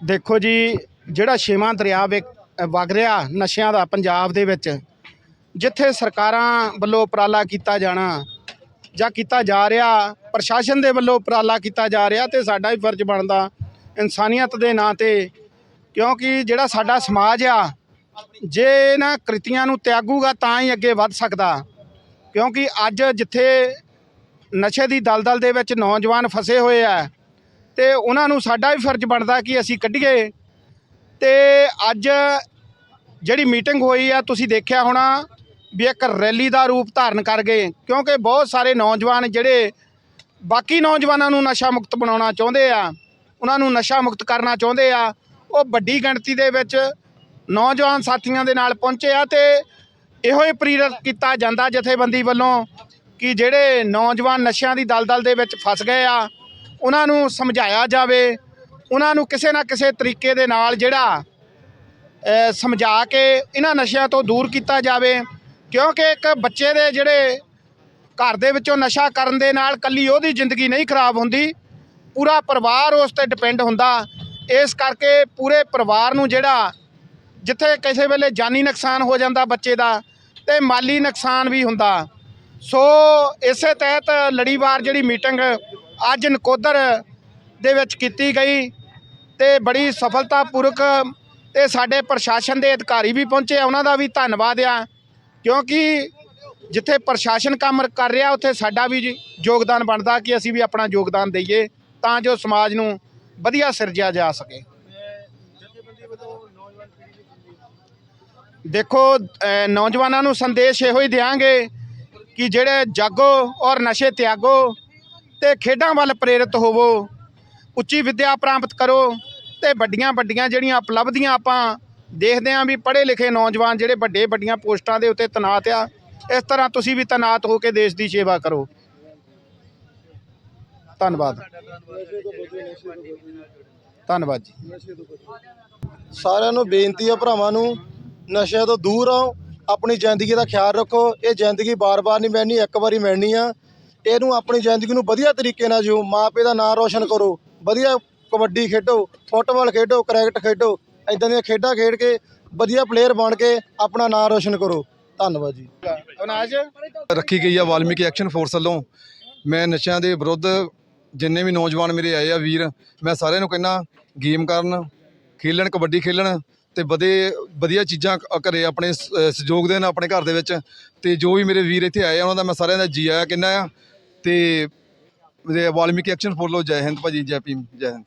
ਦੇਖੋ ਜੀ, ਜਿਹੜਾ ਛੇਵਾਂ ਦਰਿਆ ਵੇ ਵਗ ਰਿਹਾ ਨਸ਼ਿਆਂ ਦਾ ਪੰਜਾਬ ਦੇ ਵਿੱਚ, ਜਿੱਥੇ ਸਰਕਾਰਾਂ ਵੱਲੋਂ ਉਪਰਾਲਾ ਕੀਤਾ ਜਾਣਾ ਜਾਂ ਕੀਤਾ ਜਾ ਰਿਹਾ, ਪ੍ਰਸ਼ਾਸਨ ਦੇ ਵੱਲੋਂ ਉਪਰਾਲਾ ਕੀਤਾ ਜਾ ਰਿਹਾ ਤੇ ਸਾਡਾ ਵੀ ਫਰਜ਼ ਬਣਦਾ ਇਨਸਾਨੀਅਤ ਦੇ ਨਾਂ ਤੇ, ਕਿਉਂਕਿ ਜਿਹੜਾ ਸਾਡਾ ਸਮਾਜ ਆ, ਜੇ ਇਹਨਾਂ ਕ੍ਰਿਤੀਆਂ ਨੂੰ ਤਿਆਗੂਗਾ ਤਾਂ ਹੀ ਅੱਗੇ ਵੱਧ ਸਕਦਾ। ਕਿਉਂਕਿ ਅੱਜ ਜਿੱਥੇ ਨਸ਼ੇ ਦੀ ਦਲਦਲ ਦੇ ਵਿੱਚ ਨੌਜਵਾਨ ਫਸੇ ਹੋਏ ਆ ਤੇ ਉਹਨਾਂ ਨੂੰ ਸਾਡਾ ਵੀ ਫਰਜ਼ ਬਣਦਾ ਕਿ ਅਸੀਂ ਕੱਢੀਏ। ਤੇ ਅੱਜ ਜਿਹੜੀ ਮੀਟਿੰਗ ਹੋਈ ਆ, ਤੁਸੀਂ ਦੇਖਿਆ ਹੋਣਾ ਵੀ ਇੱਕ ਰੈਲੀ ਦਾ ਰੂਪ ਧਾਰਨ ਕਰ ਗਏ। ਕਿਉਂਕਿ ਬਹੁਤ ਸਾਰੇ ਨੌਜਵਾਨ ਜਿਹੜੇ ਬਾਕੀ ਨੌਜਵਾਨਾਂ ਨੂੰ ਨਸ਼ਾ ਮੁਕਤ ਬਣਾਉਣਾ ਚਾਹੁੰਦੇ ਆ, ਉਹਨਾਂ ਨੂੰ ਨਸ਼ਾ ਮੁਕਤ ਕਰਨਾ ਚਾਹੁੰਦੇ ਆ, ਉਹ ਵੱਡੀ ਗਿਣਤੀ ਦੇ ਵਿੱਚ ਨੌਜਵਾਨ ਸਾਥੀਆਂ ਦੇ ਨਾਲ ਪਹੁੰਚੇ ਆ ਤੇ ਇਹੋ ਹੀ ਪ੍ਰੇਰਿਤ ਕੀਤਾ ਜਾਂਦਾ ਜਥੇਬੰਦੀ ਵੱਲੋਂ ਕਿ ਜਿਹੜੇ ਨੌਜਵਾਨ ਨਸ਼ਿਆਂ ਦੀ ਦਲਦਲ ਦੇ ਵਿੱਚ ਫਸ ਗਏ ਆ ਉਹਨਾਂ ਨੂੰ ਸਮਝਾਇਆ ਜਾਵੇ, ਉਹਨਾਂ ਨੂੰ ਕਿਸੇ ਨਾ ਕਿਸੇ ਤਰੀਕੇ ਦੇ ਨਾਲ ਜਿਹੜਾ ਸਮਝਾ ਕੇ ਇਹਨਾਂ ਨਸ਼ਿਆਂ ਤੋਂ ਦੂਰ ਕੀਤਾ ਜਾਵੇ, ਕਿਉਂਕਿ ਇੱਕ ਬੱਚੇ ਦੇ ਜਿਹੜੇ ਘਰ ਦੇ ਵਿੱਚੋਂ ਨਸ਼ਾ ਕਰਨ ਦੇ ਨਾਲ ਕੱਲੀ ਉਹਦੀ ਜ਼ਿੰਦਗੀ ਨਹੀਂ ਖਰਾਬ ਹੁੰਦੀ, ਪੂਰਾ ਪਰਿਵਾਰ ਉਸ ਤੇ ਡਿਪੈਂਡ ਹੁੰਦਾ। ਇਸ ਕਰਕੇ ਪੂਰੇ ਪਰਿਵਾਰ ਨੂੰ ਜਿਹੜਾ ਜਿੱਥੇ ਕਿਸੇ ਵੇਲੇ ਜਾਨੀ ਨੁਕਸਾਨ ਹੋ ਜਾਂਦਾ ਬੱਚੇ ਦਾ, ਤੇ ਮਾਲੀ ਨੁਕਸਾਨ ਵੀ ਹੁੰਦਾ। ਸੋ ਇਸੇ ਤਹਿਤ ਲੜੀਵਾਰ ਜਿਹੜੀ ਮੀਟਿੰਗ ਅੱਜ ਨਕੋਦਰ ਦੇ ਵਿੱਚ ਕੀਤੀ ਗਈ ਤੇ ਬੜੀ ਸਫਲਤਾਪੂਰਕ ਤੇ ਸਾਡੇ ਪ੍ਰਸ਼ਾਸਨ ਦੇ ਅਧਿਕਾਰੀ ਵੀ ਪਹੁੰਚੇ ਆ, ਉਹਨਾਂ ਦਾ ਵੀ ਧੰਨਵਾਦ ਆ ਕਿਉਂਕਿ ਜਿੱਥੇ ਪ੍ਰਸ਼ਾਸਨ ਕੰਮ ਕਰ ਰਿਹਾ ਉੱਥੇ ਸਾਡਾ ਵੀ ਯੋਗਦਾਨ ਬਣਦਾ ਕਿ ਅਸੀਂ ਵੀ ਆਪਣਾ ਯੋਗਦਾਨ ਦਈਏ ਤਾਂ ਜੋ ਸਮਾਜ ਨੂੰ ਵਧੀਆ ਸਿਰਜਿਆ ਜਾ ਸਕੇ। ਦੇਖੋ ਨੌਜਵਾਨਾਂ ਨੂੰ ਸੰਦੇਸ਼ ਇਹੋ ਹੀ ਦਿਆਂਗੇ ਕਿ ਜਿਹੜੇ ਜਾਗੋ ਔਰ ਨਸ਼ੇ ਤਿਆਗੋ ਤੇ ਖੇਡਾਂ ਵੱਲ ਪ੍ਰੇਰਿਤ ਹੋਵੋ, ਉੱਚੀ ਵਿੱਦਿਆ ਪ੍ਰਾਪਤ ਕਰੋ ਤੇ ਵੱਡੀਆਂ ਵੱਡੀਆਂ ਜਿਹੜੀਆਂ ਉਪਲਬਧੀਆਂ ਆਪਾਂ ਦੇਖਦੇ ਆਂ ਵੀ ਪੜ੍ਹੇ ਲਿਖੇ ਨੌਜਵਾਨ ਜਿਹੜੇ ਵੱਡੇ ਵੱਡੀਆਂ ਪੋਸਟਾਂ ਦੇ ਉੱਤੇ ਤੈਨਾਤ ਆ, ਇਸ ਤਰ੍ਹਾਂ ਤੁਸੀਂ ਵੀ ਤੈਨਾਤ ਹੋ ਕੇ ਦੇਸ਼ ਦੀ ਸੇਵਾ ਕਰੋ। ਧੰਨਵਾਦ। ਧੰਨਵਾਦ ਜੀ। ਸਾਰਿਆਂ ਨੂੰ ਬੇਨਤੀ ਆ ਭਰਾਵਾਂ ਨੂੰ, ਨਸ਼ਿਆਂ ਤੋਂ ਦੂਰ ਆਓ ਆਪਣੀ ਜ਼ਿੰਦਗੀ ਦਾ ਖਿਆਲ ਰੱਖੋ, ਇਹ ਜ਼ਿੰਦਗੀ ਬਾਰ-ਬਾਰ ਨਹੀਂ ਮਿਲਣੀ, ਇੱਕ ਵਾਰੀ ਮਿਲਣੀ ਆ। ਇਹਨੂੰ ਆਪਣੀ ਜ਼ਿੰਦਗੀ ਨੂੰ ਵਧੀਆ ਤਰੀਕੇ ਨਾਲ ਜਿਓ ਮਾਪੇ ਦਾ ਨਾਂ ਰੋਸ਼ਨ ਕਰੋ, ਵਧੀਆ ਕਬੱਡੀ ਖੇਡੋ, ਫੁੱਟਬਾਲ ਖੇਡੋ, ਕ੍ਰਿਕਟ ਖੇਡੋ ਇਦਾਂ ਦੀਆਂ ਖੇਡਾਂ ਖੇਡ ਕੇ, ਵਧੀਆ ਪਲੇਅਰ ਬਣ ਕੇ ਆਪਣਾ ਨਾਂ ਰੋਸ਼ਨ ਕਰੋ। ਧੰਨਵਾਦ ਜੀ। ਅਨਾਜ ਰੱਖੀ ਗਈ ਆ ਵਾਲਮੀਕੀ ਐਕਸ਼ਨ ਫੋਰਸ ਵੱਲੋਂ। ਮੈਂ ਨਸ਼ਿਆਂ ਦੇ ਵਿਰੁੱਧ ਜਿੰਨੇ ਵੀ ਨੌਜਵਾਨ ਮੇਰੇ ਆਏ ਆ ਵੀਰ, ਮੈਂ ਸਾਰਿਆਂ ਨੂੰ ਕਹਿੰਦਾ, ਗੇਮ ਕਰਨ, ਖੇਲਣ, ਕਬੱਡੀ ਖੇਲਣ ਤੇ ਵਧੇ, ਵਧੀਆ ਚੀਜ਼ਾਂ ਘਰੇ ਆਪਣੇ ਸਹਿਯੋਗ ਦੇਣ ਆਪਣੇ ਘਰ ਦੇ ਵਿੱਚ। ਤੇ ਜੋ ਵੀ ਮੇਰੇ ਵੀਰ ਇੱਥੇ ਆਏ ਆ, ਉਹਨਾਂ ਦਾ ਮੈਂ ਸਾਰਿਆਂ ਦਾ ਜੀ ਆਇਆ ਕਹਿੰਦਾ ਆ। ਤੇ ਵਾਲਮੀਕੀ ਐਕਸ਼ਨ ਫੋਲੋ ਜੈ ਹਿੰਦ ਭਾਜੀ, ਜੈ ਭੀਮ, ਜੈ ਹਿੰਦ।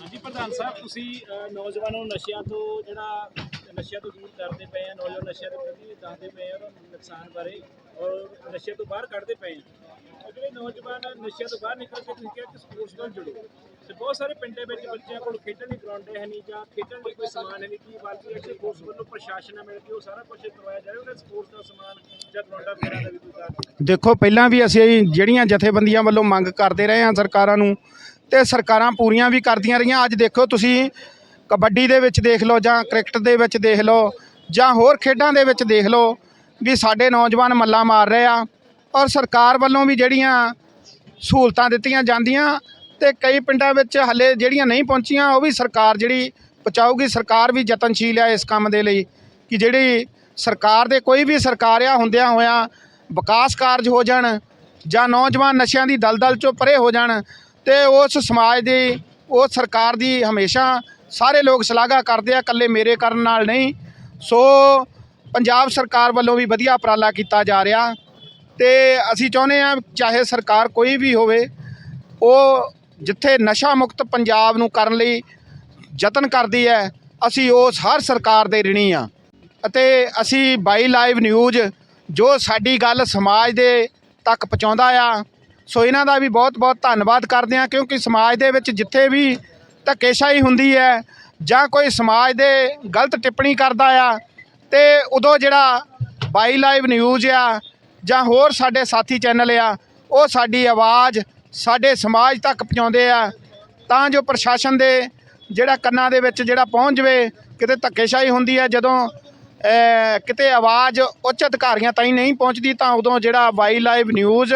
ਹਾਂਜੀ, ਪ੍ਰਧਾਨ ਸਾਹਿਬ, ਤੁਸੀਂ ਨੌਜਵਾਨਾਂ ਨੂੰ ਨਸ਼ਿਆਂ ਤੋਂ ਜਿਹੜਾ ਨਸ਼ਿਆਂ ਤੋਂ ਦੂਰ ਕਰਦੇ ਪਏ ਆ, ਨੌਜਵਾਨ ਨਸ਼ਿਆਂ ਦੇ ਪ੍ਰਤੀ ਦੱਸਦੇ ਪਏ ਆ, ਉਹਨਾਂ ਨੂੰ ਨੁਕਸਾਨ ਬਾਰੇ, ਔਰ ਨਸ਼ੇ ਤੋਂ ਬਾਹਰ ਕੱਢਦੇ ਪਏ ਆ। ਜਿਹੜੇ ਨੌਜਵਾਨ ਨਸ਼ਿਆਂ ਤੋਂ ਬਾਹਰ ਨਿਕਲ ਕੇ ਤੁਸੀਂ ਕਿਹਾ ਕਿ ਸਪੋਰਟਸ ਨਾਲ ਜੁੜੋ ਤੇ ਬਹੁਤ ਸਾਰੇ ਪਿੰਡਾਂ ਵਿੱਚ ਬੱਚਿਆਂ ਕੋਲ ਖੇਡਣ ਦੀ ਗਰਾਊਂਡ ਹੈ ਨਹੀਂ ਜਾਂ ਖੇਡਣ ਲਈ ਕੋਈ ਸਮਾਨ ਹੈ ਨਹੀਂ, ਕੀ ਬਾਲਕੀ ਐਕਸ਼ਨ ਫੋਰਸ ਵੱਲੋਂ ਪ੍ਰਸ਼ਾਸਨ ਨਾਲ ਮਿਲ ਕੇ ਉਹ ਸਾਰਾ ਕੁਝ ਕਰਵਾਇਆ ਜਾਏ ਉਹਨਾਂ ਸਪੋਰਟਸ ਦਾ ਸਮਾਨ ਜਾਂ ਗਰਾਊਂਡਾਂ ਵਗੈਰਾ ਦਾ ਵੀ ਕੋਈ ਦੇਖੋ, ਪਹਿਲਾਂ ਵੀ ਅਸੀਂ ਜਿਹੜੀਆਂ ਜਥੇਬੰਦੀਆਂ ਵੱਲੋਂ ਮੰਗ ਕਰਦੇ ਰਹੇ ਹਾਂ ਸਰਕਾਰਾਂ ਨੂੰ, ਤੇ ਸਰਕਾਰਾਂ ਪੂਰੀਆਂ ਵੀ ਕਰਦੀਆਂ ਰਹੀਆਂ। ਅੱਜ ਦੇਖੋ, ਤੁਸੀਂ ਕਬੱਡੀ ਦੇ ਵਿੱਚ ਦੇਖ ਲਓ ਜਾਂ ਕ੍ਰਿਕਟ ਦੇ ਵਿੱਚ ਦੇਖ ਲਓ ਜਾਂ ਹੋਰ ਖੇਡਾਂ ਦੇ ਵਿੱਚ ਦੇਖ ਲਓ ਵੀ ਸਾਡੇ ਨੌਜਵਾਨ ਮੱਲਾ ਮਾਰ ਰਹੇ ਆ। ਔਰ ਸਰਕਾਰ ਵੱਲੋਂ ਵੀ ਜਿਹੜੀਆਂ ਸਹੂਲਤਾਂ ਦਿੱਤੀਆਂ ਜਾਂਦੀਆਂ ਤੇ ਕਈ ਪਿੰਡਾਂ ਵਿੱਚ ਹੱਲੇ ਜਿਹੜੀਆਂ ਨਹੀਂ ਪਹੁੰਚੀਆਂ, ਉਹ ਵੀ ਸਰਕਾਰ ਜਿਹੜੀ ਪਹੁੰਚਾਊਗੀ, ਸਰਕਾਰ ਵੀ ਯਤਨਸ਼ੀਲ ਹੈ ਇਸ ਕੰਮ ਦੇ ਲਈ ਕਿ ਜਿਹੜੀ ਸਰਕਾਰ ਦੇ ਕੋਈ ਵੀ ਸਰਕਾਰ ਆ, ਹੁੰਦਿਆਂ ਹੋਇਆਂ ਵਿਕਾਸ ਕਾਰਜ ਹੋ ਜਾਣ ਜਾਂ ਨੌਜਵਾਨ ਨਸ਼ਿਆਂ ਦੀ ਦਲਦਲ ਚੋਂ ਪਰੇ ਹੋ ਜਾਣ ਤੇ ਉਸ ਸਮਾਜ ਦੀ, ਉਸ ਸਰਕਾਰ ਦੀ ਹਮੇਸ਼ਾ ਸਾਰੇ ਲੋਕ ਸ਼ਲਾਘਾ ਕਰਦੇ ਆ, ਇਕੱਲੇ ਮੇਰੇ ਕਰਨ ਨਾਲ ਨਹੀਂ। ਸੋ ਪੰਜਾਬ ਸਰਕਾਰ ਵੱਲੋਂ ਵੀ ਵਧੀਆ ਉਪਰਾਲਾ ਕੀਤਾ ਜਾ ਰਿਹਾ। ਤੇ ਅਸੀਂ ਚਾਹੁੰਦੇ ਆ ਚਾਹੇ ਸਰਕਾਰ ਕੋਈ ਵੀ ਹੋਵੇ, ਉਹ ਜਿੱਥੇ ਨਸ਼ਾ ਮੁਕਤ ਪੰਜਾਬ ਨੂੰ ਕਰਨ ਲਈ ਯਤਨ ਕਰਦੀ ਹੈ, ਅਸੀਂ ਉਸ ਹਰ ਸਰਕਾਰ ਦੇ ਰਿਣੀ ਆ ਅਤੇ ਅਸੀਂ ਬਾਈ ਲਾਈਵ ਨਿਊਜ਼ ਜੋ ਸਾਡੀ ਗੱਲ ਸਮਾਜ ਦੇ ਤੱਕ ਪਹੁੰਚਾਉਂਦਾ ਆ, ਸੋ ਇਹਨਾਂ ਦਾ ਵੀ ਬਹੁਤ-ਬਹੁਤ ਧੰਨਵਾਦ ਕਰਦੇ ਆ ਕਿਉਂਕਿ ਸਮਾਜ ਦੇ ਵਿੱਚ ਜਿੱਥੇ ਵੀ ਧੱਕੇਸ਼ਾਹੀ ਹੁੰਦੀ ਹੈ ਜਾਂ ਕੋਈ ਸਮਾਜ ਦੇ ਗਲਤ ਟਿੱਪਣੀ ਕਰਦਾ ਆ, ਤੇ ਉਦੋਂ ਜਿਹੜਾ ਬਾਈ ਲਾਈਵ ਨਿਊਜ਼ ਆ ਜਾਂ ਹੋਰ ਸਾਡੇ ਸਾਥੀ ਚੈਨਲ ਆ, ਉਹ ਸਾਡੀ ਆਵਾਜ਼ ਸਾਡੇ ਸਮਾਜ ਤੱਕ ਪਹੁੰਚਾਉਂਦੇ ਆ, ਤਾਂ ਜੋ ਪ੍ਰਸ਼ਾਸਨ ਦੇ ਜਿਹੜਾ ਕੰਨਾਂ ਦੇ ਵਿੱਚ ਜਿਹੜਾ ਪਹੁੰਚ ਜਵੇ, ਕਿਤੇ ਧੱਕੇਸ਼ਾਹੀ ਹੁੰਦੀ ਹੈ ਜਦੋਂ ਕਿਤੇ ਆਵਾਜ਼ ਉੱਚ ਅਧਿਕਾਰੀਆਂ ਤਾਈਂ ਨਹੀਂ ਪਹੁੰਚਦੀ, ਤਾਂ ਉਦੋਂ ਜਿਹੜਾ ਵਾਈ ਲਾਈਵ ਨਿਊਜ਼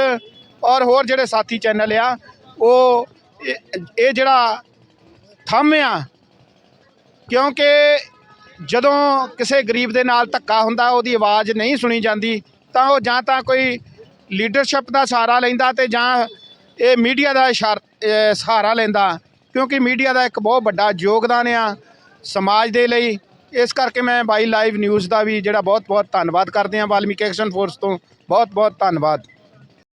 ਔਰ ਹੋਰ ਜਿਹੜੇ ਸਾਥੀ ਚੈਨਲ ਆ, ਉਹ ਇਹ ਜਿਹੜਾ ਥੰਮ ਆ, ਕਿਉਂਕਿ ਜਦੋਂ ਕਿਸੇ ਗਰੀਬ ਦੇ ਨਾਲ ਧੱਕਾ ਹੁੰਦਾ, ਉਹਦੀ ਆਵਾਜ਼ ਨਹੀਂ ਸੁਣੀ ਜਾਂਦੀ ਤਾਂ ਉਹ ਜਾਂ ਤਾਂ ਕੋਈ ਲੀਡਰਸ਼ਿਪ ਦਾ ਸਹਾਰਾ ਲੈਂਦਾ ਤੇ ਜਾਂ ਇਹ ਮੀਡੀਆ ਦਾ ਇਸ਼ਾਰ- ਸਹਾਰਾ ਲੈਂਦਾ, ਕਿਉਂਕਿ ਮੀਡੀਆ ਦਾ ਇੱਕ ਬਹੁਤ ਵੱਡਾ ਯੋਗਦਾਨ ਆ ਸਮਾਜ ਦੇ ਲਈ। ਇਸ ਕਰਕੇ ਮੈਂ ਬਾਈ ਲਾਈਵ ਨਿਊਜ਼ ਦਾ ਵੀ ਜਿਹੜਾ ਬਹੁਤ ਬਹੁਤ ਧੰਨਵਾਦ ਕਰਦੇ ਹਾਂ ਵਾਲਮੀਕੀ ਐਕਸ਼ਨ ਫੋਰਸ ਤੋਂ ਬਹੁਤ ਬਹੁਤ ਧੰਨਵਾਦ।